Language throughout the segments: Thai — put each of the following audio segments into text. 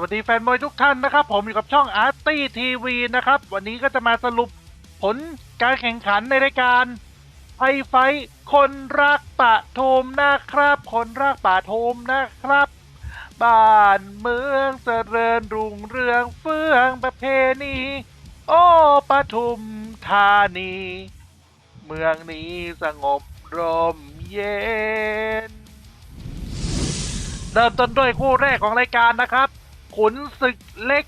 วัสดีแฟนมวยทุกท่านนะครับ ผมอยู่กับช่องอาร์ตี้ทีวีนะครับ วันนี้ก็จะมาสรุปผลการแข่งขันในรายการไฟไฟคนรักปะโทมนะครับ คนรักปะโทมนะครับ บ้านเมืองเจริญรุ่งเรืองเฟื่องประเพณีโอ้ปทุมธานี เมืองนี้สงบร่มเย็น เริ่มต้นด้วยคู่แรกของรายการนะครับ ขุนศึกเล็ก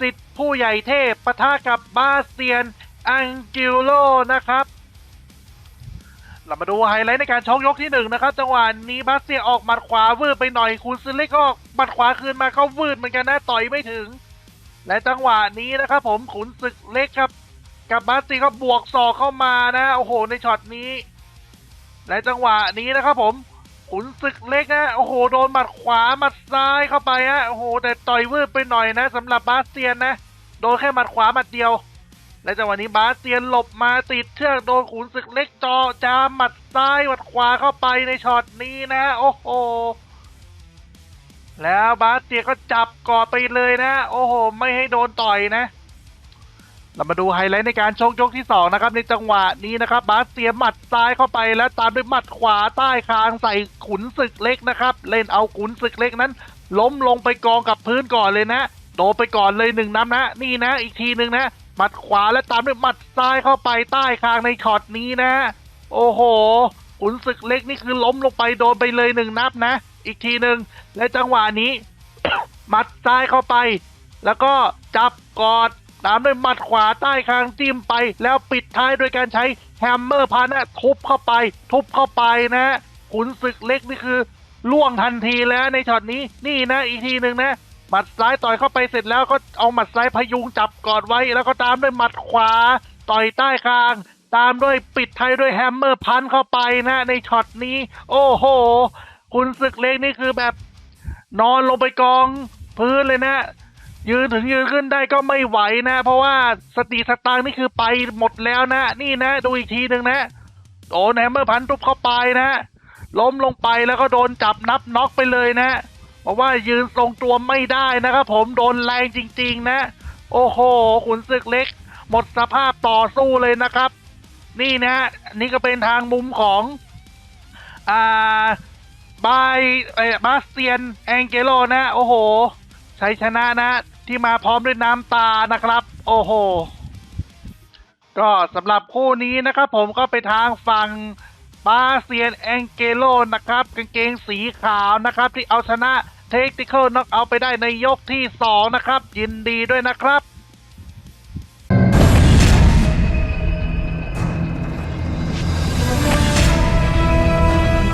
สิทธิ์ผู้ใหญ่เทพปะทะกับบาเตียน อังกิโลนะครับ เรามาดูไฮไลท์ในการชกยกที่หนึ่งนะครับ จังหวะนี้บาเตียนออกหมัดขวาวืดไปหน่อยขุนศึกเล็กก็ออกหมัดขวาคืนมาก็วืดเหมือนกันนะต่อยไม่ถึง และจังหวะนี้นะครับผมขุนศึกเล็กครับกับบาสเตียนก็บวกศอกเข้ามานะ โอ้โห ในช็อตนี้ และจังหวะนี้นะครับผม ขุนศึกเล็กนะโอ้โหโดนหมัดขวาหมัดซ้ายเข้าไปฮะโอ้โหแต่ต่อยวืดไปหน่อยนะสำหรับบาสเตียนนะ โดนแค่หมัดขวาหมัดเดียว และจังหวะนี้บาสเตียนหลบมาติดเชือกโดนขุนศึกเล็กจอจามหมัดซ้ายหมัดขวาเข้าไปในช็อตนี้นะโอ้โหแล้วบาสเตียนก็จับกอดไปเลยนะ โอ้โห ไม่ให้โดนต่อยนะ เรามาดูไฮไลท์ในการชกยกที่สองนะครับ ในจังหวะนี้นะครับบาสเสียหมัดซ้ายเข้าไปแล้วตามด้วยหมัดขวาใต้คางใส่ขุนศึกเล็กนะครับ เล่นเอาขุนศึกเล็กนั้น ล้มลงไปกองกับพื้นก่อนเลยนะโดนไปก่อนเลยหนึ่งน้ำนะ นี่นะ อีกทีหนึ่งนะหมัดขวาและตามด้วยหมัดซ้ายเข้าไปใต้คางในช็อตนี้นะ โอ้โหขุนศึกเล็กนี่คือล้มลงไปโดนไปเลยหนึ่งนับนะ อีกทีหนึ่งและจังหวะนี้หมัดซ้ายเข้าไป แล้วก็จับกอด ตามด้วยหมัดขวาใต้คางจิ้มไป แล้วปิดท้ายโดยการใช้แฮมเมอร์พันนะทุบเข้าไป ทุบเข้าไปนะขุนศึกเล็กนี่คือล่วงทันทีแล้วในช็อตนี้นี่นะอีกทีหนึ่งนะหมัดซ้ายต่อยเข้าไปเสร็จแล้วก็เอาหมัดซ้ายพยุงจับกอดไว้ แล้วก็ตามด้วยหมัดขวา ต่อยใต้คาง ตามด้วยปิดท้ายด้วยแฮมเมอร์พันเข้าไปนะ ในช็อตนี้ โอ้โหขุนศึกเล็กนี่คือแบบ นอนลงไปกองพื้นเลยนะ ยืนถึงยืนขึ้นได้ก็ไม่ไหวนะ เพราะว่าสติสตางค์นี่คือไปหมดแล้วนะ นี่นะ ดูอีกทีหนึ่งนะโดนแฮมเมอร์พันทุบเข้าไปนะ ล้มลงไปแล้วก็โดนจับนับน็อกไปเลยนะ เพราะว่ายืนทรงตัวไม่ได้นะครับผมโดนแรงจริง ๆ นะ โอ้โหขุนศึกเล็ก หมดสภาพต่อสู้เลยนะครับ นี่นะ นี่ก็เป็นทางมุมของอ่าบายเอ่อบาสเตียนแองเกโลนะ โอ้โห ชัยชนะนะ ที่มาพร้อมด้วยน้ำตานะครับ โอ้โห ก็สำหรับคู่นี้นะครับ ผมก็ไปทางฝั่งบาเซียนแองเกโลนะครับ กางเกงสีขาวนะครับ ที่เอาชนะเทคติคอลน็อกเอาไปได้ในยกที่ 2 นะครับ ยินดีด้วยนะครับ